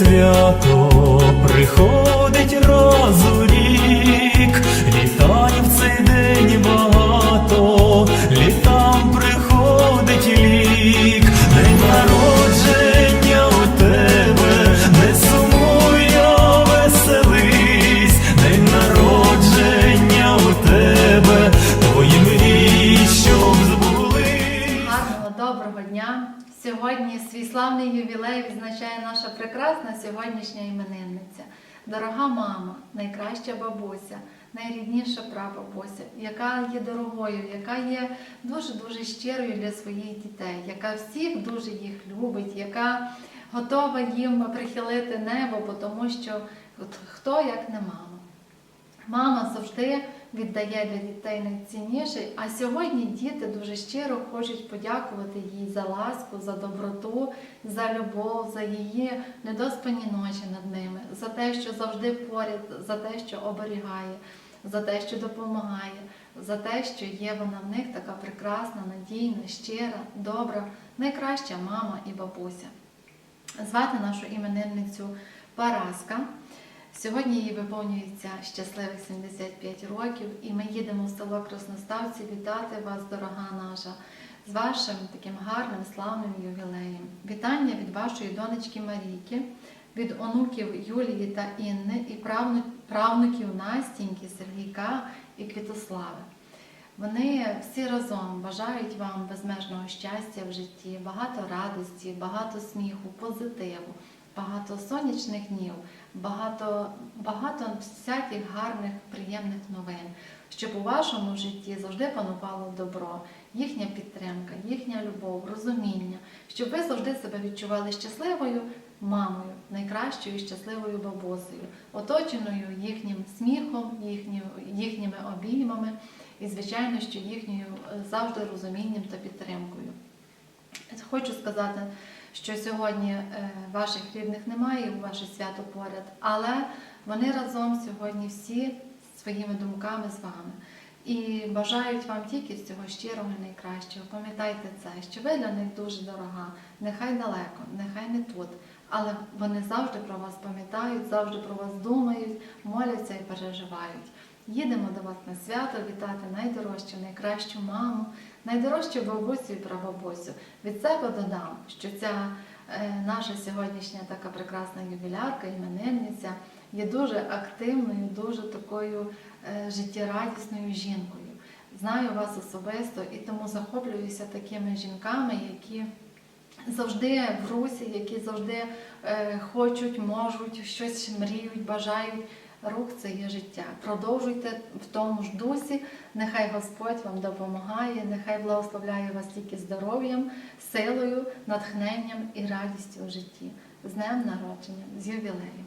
свято доброго дня! Сьогодні свій славний ювілей відзначає наша прекрасна сьогоднішня іменинниця. Дорога мама, найкраща бабуся, найрідніша прабабуся, яка є дорогою, яка є дуже-дуже щирою для своїх дітей, яка всіх дуже їх любить, яка готова їм прихилити небо, тому що хто як не мама. Мама завжди віддає для дітей найцінніше, а сьогодні діти дуже щиро хочуть подякувати їй за ласку, за доброту, за любов, за її недоспані ночі над ними, за те, що завжди поряд, за те, що оберігає, за те, що допомагає, за те, що є вона в них така прекрасна, надійна, щира, добра, найкраща мама і бабуся. Звати нашу іменинницю Параска. Сьогодні їй виповнюється щасливих 75 років, і ми їдемо в село Красноставці вітати вас, дорога наша, з вашим таким гарним славним ювілеєм. Вітання від вашої донечки Марійки, від онуків Юлії та Інни і правнуків Настіньки, Сергійка і Квітослави. Вони всі разом бажають вам безмежного щастя в житті, багато радості, багато сміху, позитиву, багато сонячних днів, багато, багато всяких гарних, приємних новин, щоб у вашому житті завжди панувало добро, їхня підтримка, їхня любов, розуміння, щоб ви завжди себе відчували щасливою мамою, найкращою щасливою бабусею, оточеною їхнім сміхом, їхньою, їхніми обіймами і, звичайно, що їхньою е, завжди розумінням та підтримкою. Хочу сказати, що сьогодні е, ваших рідних немає, ваше свято поряд, але вони разом сьогодні всі своїми думками з вами. І бажають вам тільки всього щирого найкращого. Пам'ятайте це, що ви для них дуже дорога, нехай далеко, нехай не тут, але вони завжди про вас пам'ятають, завжди про вас думають, моляться і переживають. Їдемо до вас на свято вітати найдорожчу, найкращу маму, найдорожчу бабусю і прабабусю. Від себе додам, що ця е, наша сьогоднішня така прекрасна ювілярка, іменинниця є дуже активною, дуже такою е, життєрадісною жінкою. Знаю вас особисто і тому захоплююся такими жінками, які завжди в русі, які завжди е, хочуть, можуть, щось мріють, бажають. Рух це є життя. Продовжуйте в тому ж дусі. Нехай Господь вам допомагає, нехай благословляє вас тільки здоров'ям, силою, натхненням і радістю у житті. З днем народження, з ювілеєм.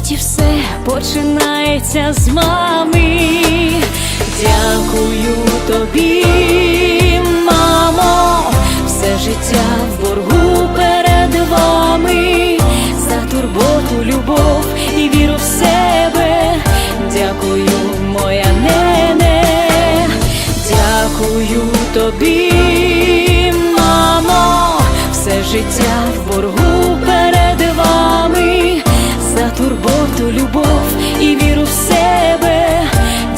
Світі все починається з мами. Дякую тобі, мамо, все життя в боргу перед вами, і віру в себе.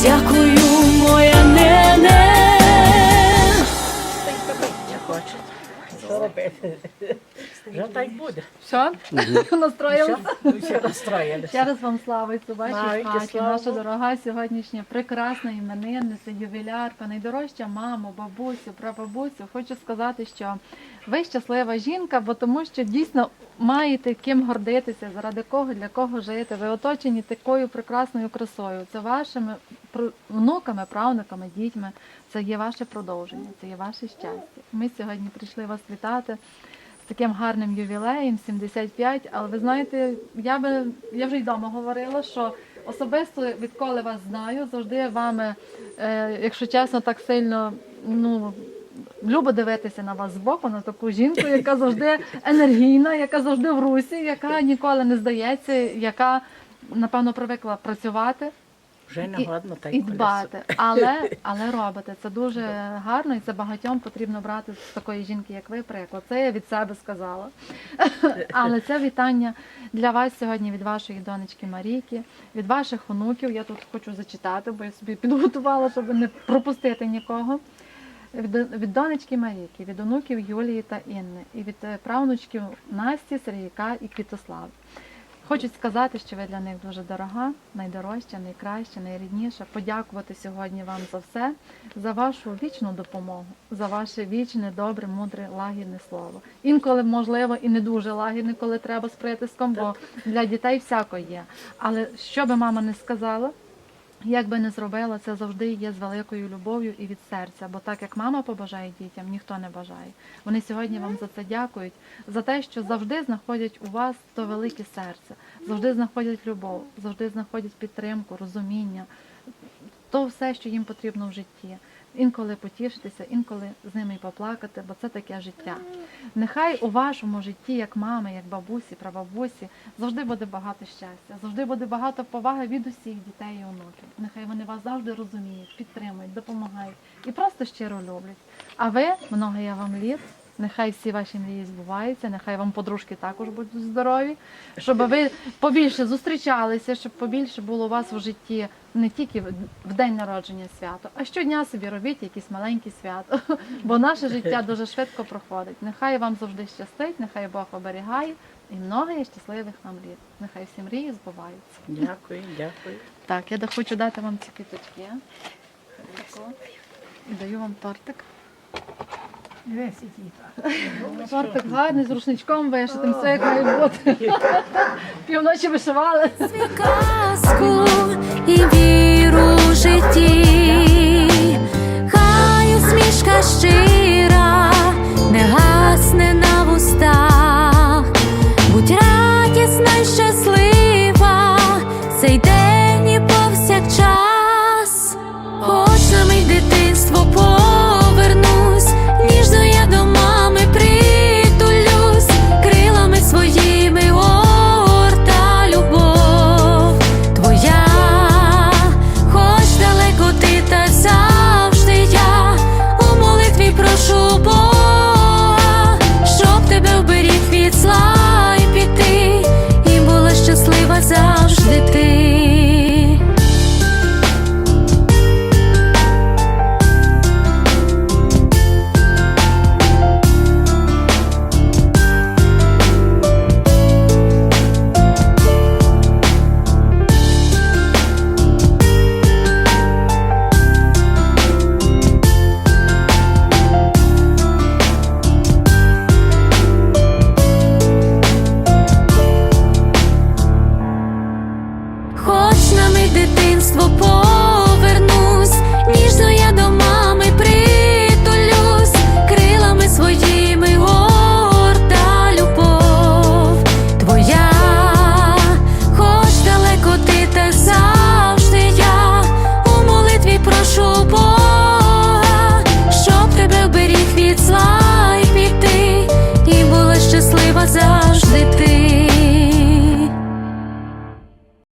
Дякую, моя нене. Не хочу. Що? Вже так буде. Що? Настроїлися? Все, все настроїлися. Ще раз вам слава вашій Навіки хаті, наша дорога сьогоднішня прекрасна іменинниця, ювілярка, найдорожча маму, бабусю, прабабусю. Хочу сказати, що Ви щаслива жінка, бо тому що дійсно маєте ким гордитися, заради кого, для кого жити. Ви оточені такою прекрасною красою. Це вашими внуками, правнуками, дітьми. Це є ваше продовження, це є ваше щастя. Ми сьогодні прийшли вас вітати таким гарним ювілеєм, 75. Але ви знаєте, я би я вже й вдома говорила, що особисто відколи вас знаю, завжди вами, е, якщо чесно, так сильно ну. Любо дивитися на вас збоку, на таку жінку, яка завжди енергійна, яка завжди в русі, яка ніколи не здається, яка напевно привикла працювати Вже І- нагодно так і дбати, але, але робите. Це дуже гарно і це багатьом потрібно брати з такої жінки, як ви, приклад. Це я від себе сказала. Але це вітання для вас сьогодні від вашої донечки Марійки, від ваших онуків. Я тут хочу зачитати, бо я собі підготувала, щоб не пропустити нікого. Від, донечки Марійки, від онуків Юлії та Інни, і від е, правнучків Насті, Сергійка і Квітослави. Хочуть сказати, що ви для них дуже дорога, найдорожча, найкраща, найрідніша. Подякувати сьогодні вам за все, за вашу вічну допомогу, за ваше вічне, добре, мудре, лагідне слово. Інколи, можливо, і не дуже лагідне, коли треба з притиском, бо для дітей всяко є. Але що би мама не сказала, як би не зробила, це завжди є з великою любов'ю і від серця. Бо так як мама побажає дітям, ніхто не бажає. Вони сьогодні вам за це дякують, за те, що завжди знаходять у вас то велике серце, завжди знаходять любов, завжди знаходять підтримку, розуміння, то все, що їм потрібно в житті. Інколи потішитися, інколи з ними поплакати, бо це таке життя. Нехай у вашому житті, як мами, як бабусі, прабабусі, завжди буде багато щастя, завжди буде багато поваги від усіх дітей і онуків. Нехай вони вас завжди розуміють, підтримують, допомагають і просто щиро люблять. А ви, много я вам літ, нехай всі ваші мрії збуваються, нехай вам подружки також будуть здорові, щоб ви побільше зустрічалися, щоб побільше було у вас в житті не тільки в- день народження свято, а щодня собі робіть якісь маленькі свято. Бо наше життя дуже швидко проходить. Нехай вам завжди щастить, нехай Бог оберігає і много є щасливих нам літ. Нехай всі мрії збуваються. Дякую, дякую. Так, я хочу дати вам ці квіточки. І даю вам тортик. Весь Жартик гарний, з рушничком вишитим, все як має бути. Півночі вишивали. Казку і віру в житті, хай усмішка щира, не гасне на вустах, будь радісна й щаслива, цей день і повсякчас, очами дитинство по.